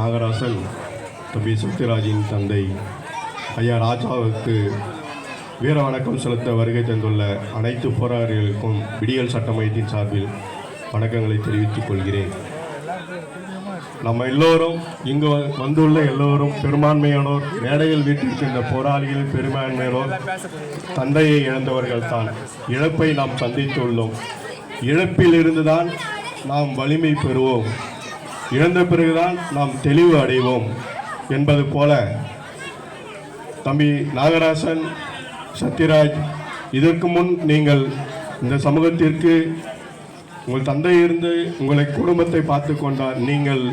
நாகராசன் தம்பி சத்யராஜின் தந்தை ஐயா ராஜாவுக்கு வீர வணக்கம் செலுத்த வருகை தந்துள்ள அனைத்து போராளிகளுக்கும் விடியல் சட்டமையத்தின் சார்பில் வணக்கங்களை தெரிவித்துக் கொள்கிறேன். நம்ம எல்லோரும் இங்கு வ- வந்துள்ள எல்லோரும் பெரும்பான்மையானோர் மேடையில் வீட்டிருக்கின்ற போராளிகள் பெரும்பான்மையானோர் தந்தையை இழந்தவர்கள் தான் இழப்பை நாம் சந்தித்துள்ளோம். இழப்பிலிருந்து தான் நாம் வலிமை பெறுவோம். இழந்த பிறகுதான் நாம் தெளிவு அடைவோம் என்பது போல தம்பி நாகராசன் சத்யராஜ் இதற்கு முன் நீங்கள் இந்த சமூகத்திற்கு உங்கள் தந்தை இருந்து உங்களை குடும்பத்தை பார்த்து கொண்டார். நீங்கள்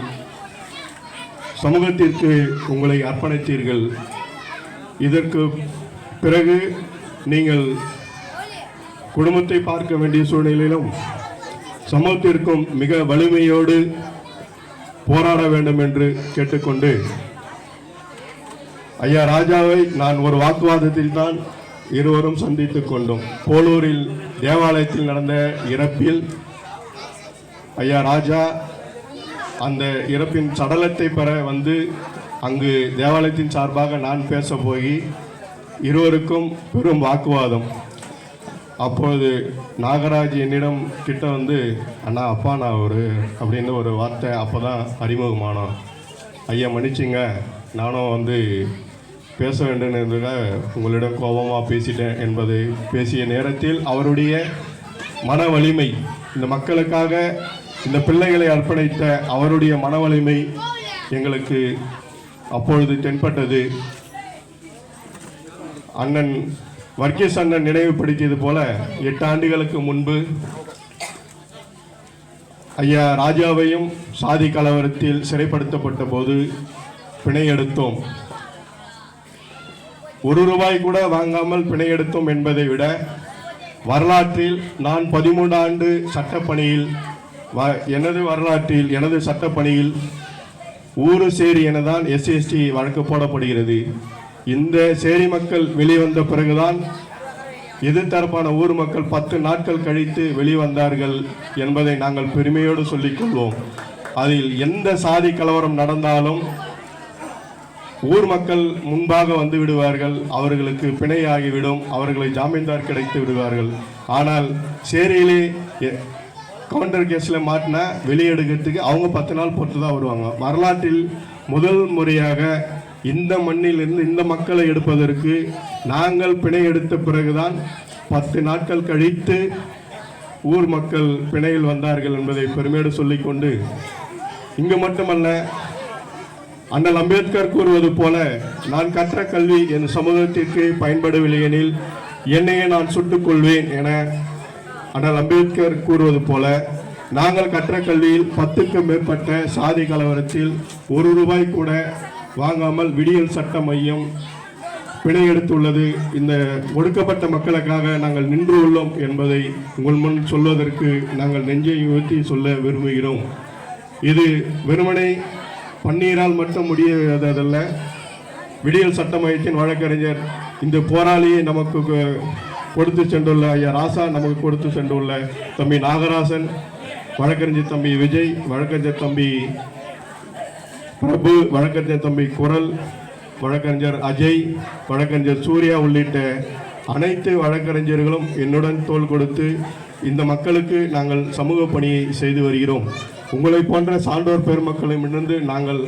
சமூகத்திற்கு உங்களை அர்ப்பணித்தீர்கள். இதற்கு பிறகு நீங்கள் குடும்பத்தை பார்க்க வேண்டிய சூழ்நிலையிலும் சமூகத்திற்கும் மிக வலிமையோடு போராட வேண்டும் என்று கேட்டுக்கொண்டு ஐயா ராஜாவை நான் ஒரு வாக்குவாதத்தில் தான் இருவரும் சந்தித்துக் கொண்டோம். போலூரில் தேவாலயத்தில் நடந்த இறப்பில் ஐயா ராஜா அந்த இறப்பின் சடலத்தை பெற வந்து அங்கு தேவாலயத்தின் சார்பாக நான் பேச போய் இருவருக்கும் பெரும் வாக்குவாதம். அப்பொழுது நாகராஜ் என்னிடம் கிட்ட வந்து அண்ணா அப்பா நான் ஒரு அப்படின்னு ஒரு வார்த்தை அப்போ தான் அறிமுகமானோம் ஐயா மன்னிச்சிங்க. நானும் வந்து பேச வேண்டும் என்று உங்களிடம் கோபமாக பேசிட்டேன் என்பது பேசிய நேரத்தில் அவருடைய மன வலிமை இந்த மக்களுக்காக இந்த பிள்ளைகளை அர்ப்பணித்த அவருடைய மன வலிமை எங்களுக்கு அப்பொழுது தென்பட்டது. அண்ணன் வர்க்கீஸ் அண்ணன் நினைவுபடுத்தியது போல எட்டு ஆண்டுகளுக்கு முன்பு ஐயா ராஜாவையும் சாதி கலவரத்தில் சிறைப்படுத்தப்பட்ட போது பிணை எடுத்தோம். ஒரு ரூபாய் கூட வாங்காமல் பிணை எடுத்தோம் என்பதை விட வரலாற்றில் நான் பதிமூன்று ஆண்டு சட்டப்பணியில் வ- எனது வரலாற்றில் எனது சட்டப்பணியில் ஊரு சேரி எனதான் எஸ்சிஎஸ்டி வழக்கு போடப்படுகிறது. இந்த சேரி மக்கள் வெளிவந்த பிறகுதான் எதிர்த்தரப்பான ஊர் மக்கள் பத்து நாட்கள் கழித்து வெளிவந்தார்கள் என்பதை நாங்கள் பெருமையோடு சொல்லிக்கொள்வோம் அதில் எந்த சாதி கலவரம் நடந்தாலும் ஊர் மக்கள் முன்பாக வந்து விடுவார்கள் அவர்களுக்கு பிணையாகிவிடும் அவர்களை ஜாமீன்தார் கிடைத்து விடுவார்கள். ஆனால் சேரியிலே கவுண்டர் கேஸில் மாட்டினா வெளியெடுக்கிறதுக்கு அவங்க பத்து நாள் பொறுத்து தான் வருவாங்க. வரலாற்றில் முதல் முறையாக இந்த மண்ணிலிருந்து இந்த மக்களை எடுப்பதற்கு நாங்கள் பிணை எடுத்த பிறகுதான் பத்து நாட்கள் கழித்து ஊர் மக்கள் பிணையில் வந்தார்கள் என்பதை பெருமையோடு சொல்லிக்கொண்டு இங்கு மட்டுமல்ல அண்ணல் அம்பேத்கர் கூறுவது போல நான் கற்ற கல்வி என் சமூகத்திற்கு பயன்படவில்லை எனில் என்னையே நான் சுட்டுக்கொள்வேன் என அண்ணல் அம்பேத்கர் கூறுவது போல நாங்கள் கற்ற கல்வியில் பத்துக்கும் மேற்பட்ட சாதி கலவரத்தில் ஒரு ரூபாய் கூட வாங்காமல் விடியல் சட்ட மையம் பிணை எடுத்துள்ளது. இந்த ஒடுக்கப்பட்ட மக்களுக்காக நாங்கள் நின்று உள்ளோம் என்பதை உங்கள் முன் சொல்வதற்கு நாங்கள் நெஞ்சை உயர்த்தி சொல்ல விரும்புகிறோம். இது வெறுமனை பன்னீரால் மட்டும் முடியாததல்ல. விடியல் சட்ட மையத்தின் வழக்கறிஞர் இந்த போராளியை நமக்கு கொடுத்து சென்றுள்ள ஐயா ராசா நமக்கு கொடுத்து சென்றுள்ள தம்பி நாகராசன் வழக்கறிஞர் தம்பி விஜய் வழக்கறிஞர் தம்பி பிரபு வழக்கறிஞர் தம்பி குரல் வழக்கறிஞர் அஜய் வழக்கறிஞர் சூர்யா உள்ளிட்ட அனைத்து வழக்கறிஞர்களும் என்னுடன் தோள் கொடுத்து இந்த மக்களுக்கு நாங்கள் சமூக பணியை செய்து வருகிறோம். உங்களை போன்ற சான்றோர் பெருமக்களிடமிருந்து நாங்கள்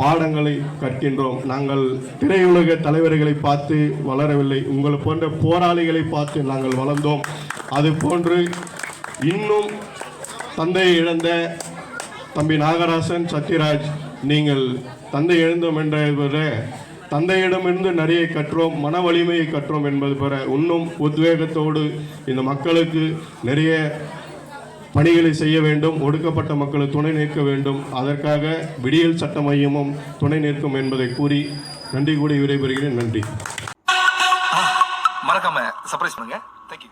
பாடங்களை கற்கின்றோம். நாங்கள் திரையுலக தலைவர்களை பார்த்து வளரவில்லை. உங்களை போன்ற போராளிகளை பார்த்து நாங்கள் வளர்ந்தோம். அது போன்று இன்னும் தந்தையை இழந்த தம்பி நாகராசன் சத்யராஜ் நீங்கள் தந்தை எழுந்தோம் என்றதை தந்தையிடமிருந்து நிறைய கற்றோம் மன வலிமையை கற்றோம் என்பது பெற இன்னும் உத்வேகத்தோடு இந்த மக்களுக்கு நிறைய பணிகளை செய்ய வேண்டும் ஒடுக்கப்பட்ட மக்களை துணை நிற்க வேண்டும். அதற்காக விடியல் சட்ட மையமும் துணை நிற்கும் என்பதை கூறி நன்றி கூடி விடைபெறுகிறேன். நன்றி. மறக்காம சர்ப்ரைஸ் பண்ணுங்க. தேங்க்யூ